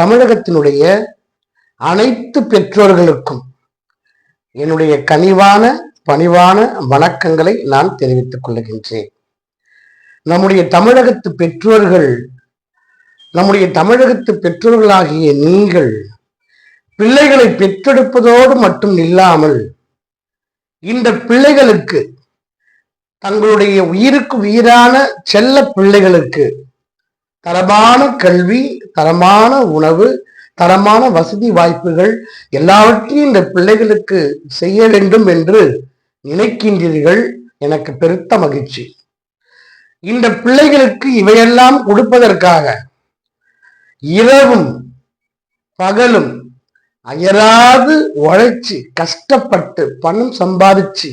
தமிழகத்தினுடைய அனைத்து பெற்றோர்களுக்கும் என்னுடைய கனிவான பணிவான வணக்கங்களை நான் தெரிவித்துக் கொள்கின்றேன். நம்முடைய தமிழகத்து பெற்றோர்கள் நம்முடைய தமிழகத்து பெற்றோர்களாகிய நீங்கள் பிள்ளைகளை பெற்றெடுப்பதோடு மட்டும் இல்லாமல் இந்த பிள்ளைகளுக்கு தங்களுடைய உயிருக்கு உயிரான செல்ல பிள்ளைகளுக்கு தரமான கல்வி தரமான உணவு தரமான வசதி வாய்ப்புகள் எல்லாவற்றையும் இந்த பிள்ளைகளுக்கு செய்ய வேண்டும் என்று நினைக்கின்றீர்கள். எனக்கு பெருத்த மகிழ்ச்சி. இந்த பிள்ளைகளுக்கு இவையெல்லாம் கொடுப்பதற்காக இரவும் பகலும் அயராது உழைச்சு கஷ்டப்பட்டு பணம் சம்பாதிச்சு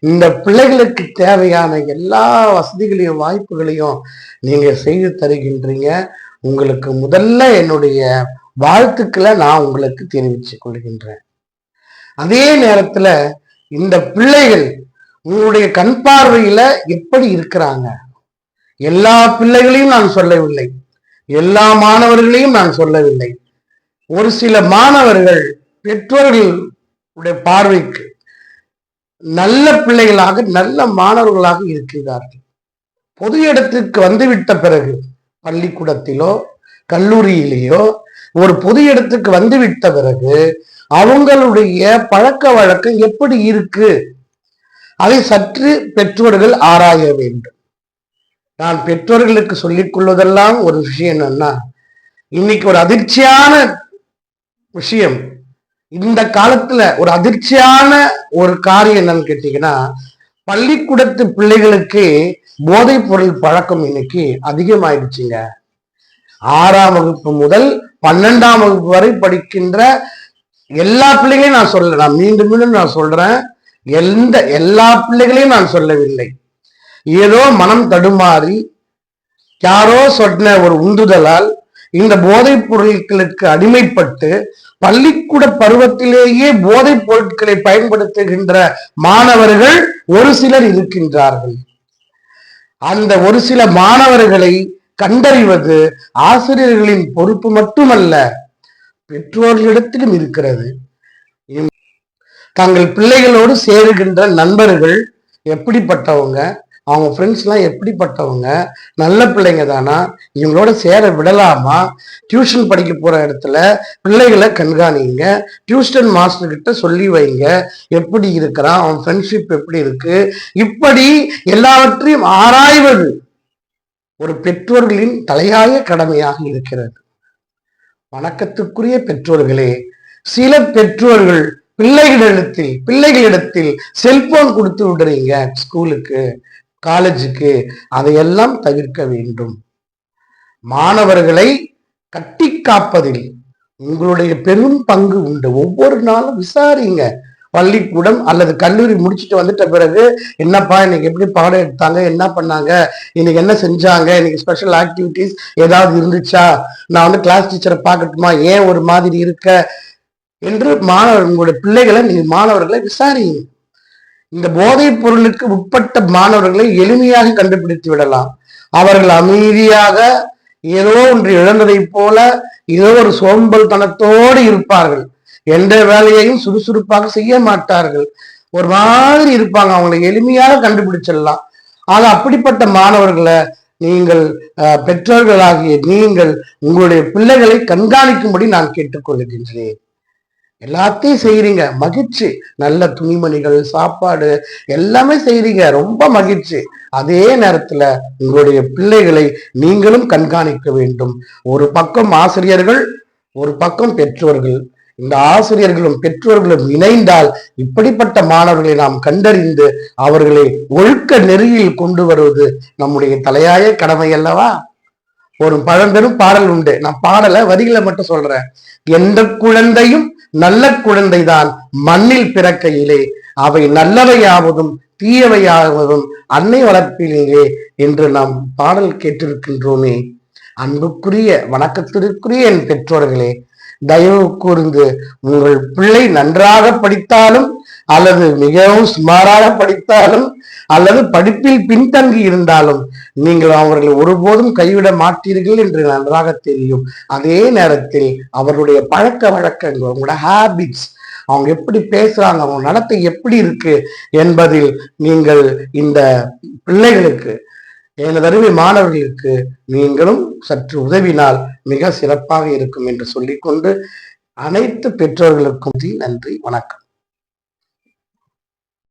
இந்த பிள்ளைகளுக்கு தேவையான எல்லா வசதிகளையும் வாய்ப்புகளையும் நீங்க செய்து தருகின்றீங்க. உங்களுக்கு முதல்ல என்னுடைய வாழ்த்துக்களை நான் உங்களுக்கு தெரிவித்து கொள்கின்றேன். அதே நேரத்துல இந்த பிள்ளைகள் உங்களுடைய கண் பார்வையில எப்படி இருக்கிறாங்க? எல்லா பிள்ளைகளையும் நான் சொல்லவில்லை. எல்லா மாணவர்களையும் நான் சொல்லவில்லை. ஒரு சில மாணவர்கள் பெற்றோர்களுடைய பார்வைக்கு நல்ல பிள்ளைகளாக நல்ல மாணவர்களாக இருக்கிறார்கள். பொது இடத்திற்கு வந்துவிட்ட பிறகு பள்ளிக்கூடத்திலோ கல்லூரியிலேயோ ஒரு பொது இடத்துக்கு வந்துவிட்ட பிறகு அவங்களுடைய பழக்க வழக்கம் எப்படி இருக்கு? அதை சற்று பெற்றோர்கள் ஆராய வேண்டும். நான் பெற்றோர்களுக்கு சொல்லிக் கொள்வதெல்லாம் ஒரு விஷயம் என்னன்னா இன்னைக்கு ஒரு அதிர்ச்சியான விஷயம். இந்த காலத்துல ஒரு அதிர்ச்சியான ஒரு காரியம் என்னன்னு கேட்டீங்கன்னா பள்ளிக்கூடத்து பிள்ளைகளுக்கு போதைப் பொருள் பழக்கம் இன்னைக்கு அதிகமாயிடுச்சுங்க. ஆறாம் வகுப்பு முதல் பன்னெண்டாம் வகுப்பு வரை படிக்கின்ற எல்லா பிள்ளைகளையும் நான் சொல்ல நான் மீண்டும் மீண்டும் நான் சொல்றேன். எந்த எல்லா பிள்ளைகளையும் நான் சொல்லவில்லை. ஏதோ மனம் தடுமாறி யாரோ சொன்ன ஒரு உந்துதலால் இந்த போதைப் பொருட்களுக்கு அடிமைப்பட்டு பள்ளிக்கூட பருவத்திலேயே போதைப் பொருட்களை பயன்படுத்துகின்ற மாணவர்கள் ஒரு சிலர் இருக்கின்றார்கள். அந்த ஒரு சில மாணவர்களை கண்டறிவது ஆசிரியர்களின் பொறுப்பு மட்டுமல்ல பெற்றோர்களிடத்திலும் இருக்கிறது. தங்கள் பிள்ளைகளோடு சேருகின்ற நண்பர்கள் எப்படிப்பட்டவங்க? அவங்க ஃப்ரெண்ட்ஸ்லாம் எப்படிப்பட்டவங்க? நல்ல பிள்ளைங்க தானா? இவங்களோட சேர விடலாமா? டியூஷன் படிக்க போற இடத்துல பிள்ளைகளை கண்காணிங்க. டியூஷன் மாஸ்டர்கிட்ட சொல்லி வைங்க. எப்படி இருக்கிறான்? அவன் ஃப்ரெண்ட்ஷிப் எப்படி இருக்கு? இப்படி எல்லாவற்றையும் ஆராய்வது ஒரு பெற்றோர்களின் தலையாய கடமையாக இருக்கிறது. வணக்கத்துக்குரிய பெற்றோர்களே சில பெற்றோர்கள் பிள்ளைகளிடத்தில் பிள்ளைகளிடத்தில் செல்போன் கொடுத்து விடுறீங்க ஸ்கூலுக்கு காலேஜுக்கு அதையெல்லாம் தவிர்க்க வேண்டும். மாணவர்களை கட்டி காப்பதில் உங்களுடைய பெரும் பங்கு உண்டு. ஒவ்வொரு நாளும் விசாரிங்க. பள்ளிக்கூடம் அல்லது கல்லூரி முடிச்சுட்டு வந்துட்ட பிறகு என்னப்பா இன்னைக்கு எப்படி பாடம் எடுத்தாங்க? என்ன பண்ணாங்க? இன்னைக்கு என்ன செஞ்சாங்க? இன்னைக்கு ஸ்பெஷல் ஆக்டிவிட்டிஸ் ஏதாவது இருந்துச்சா? நான் வந்து கிளாஸ் டீச்சரை பார்க்கட்டுமா? ஏன் ஒரு மாதிரி இருக்க? என்று மாணவர் உங்களுடைய பிள்ளைகளை நீங்க மாணவர்களை விசாரிங்க. இந்த போதைப் பொருளுக்கு உட்பட்ட மாணவர்களை எளிமையாக கண்டுபிடித்து விடலாம். அவர்கள் அமைதியாக ஏதோ ஒன்று இழந்ததைப் போல ஏதோ ஒரு சோம்பல் தனத்தோடு இருப்பார்கள். எந்த வேலையையும் சுறுசுறுப்பாக செய்ய மாட்டார்கள். ஒரு மாதிரி இருப்பாங்க. அவங்களை எளிமையாக கண்டுபிடிச்சிடலாம். ஆக அப்படிப்பட்ட மாணவர்களை நீங்கள் அஹ், பெற்றோர்களாகிய நீங்கள் உங்களுடைய பிள்ளைகளை கண்காணிக்கும்படி நான் கேட்டுக்கொள்கின்றேன். எல்லாத்தையும் செய்யறீங்க மகிழ்ச்சி. நல்ல துணிமணிகள் சாப்பாடு எல்லாமே செய்யறீங்க ரொம்ப மகிழ்ச்சி. அதே நேரத்துல உங்களுடைய பிள்ளைகளை நீங்களும் கண்காணிக்க வேண்டும். ஒரு பக்கம் ஆசிரியர்கள் ஒரு பக்கம் பெற்றோர்கள். இந்த ஆசிரியர்களும் பெற்றோர்களும் இணைந்தால் இப்படிப்பட்ட மாணவர்களை நாம் கண்டறிந்து அவர்களை ஒழுக்க நெறியில் கொண்டு வருவது நம்முடைய தலையாய கடமை அல்லவா? ஒரு பழம்பெரும் பாடல் உண்டு. நான் பாடலை வரிகளை மட்டும் சொல்றேன். எந்த குழந்தையும் நல்ல குழந்தைதான் மண்ணில் பிறக்கையிலே. அவை நல்லவையாவதும் தீயவையாவதும் அன்னை வளர்ப்பிலேயே என்று நாம் பாடல் கேட்டிருக்கின்றோமே. அன்புக்குரிய வணக்கத்திற்குரிய என் பெற்றோர்களே தயவு கூர்ந்து உங்கள் பிள்ளை நன்றாக படித்தாலும் அல்லது மிகவும் சுமாராக படித்தாலும் அல்லது படிப்பில் பின்தங்கி இருந்தாலும் நீங்கள் அவர்களை ஒருபோதும் கைவிட மாட்டீர்கள் என்று நன்றாக தெரியும். அதே நேரத்தில் அவருடைய பழக்க வழக்கங்கள் உங்களோட ஹேபிட்ஸ் அவங்க எப்படி பேசுறாங்க அவங்க நடத்தை எப்படி இருக்கு என்பதில் நீங்கள் இந்த பிள்ளைகளுக்கு எனது அருமை மாணவர்களுக்கு நீங்களும் சற்று உதவினால் மிக சிறப்பாக இருக்கும் என்று சொல்லிக்கொண்டு அனைத்து பெற்றோர்களுக்கும் நன்றி வணக்கம்.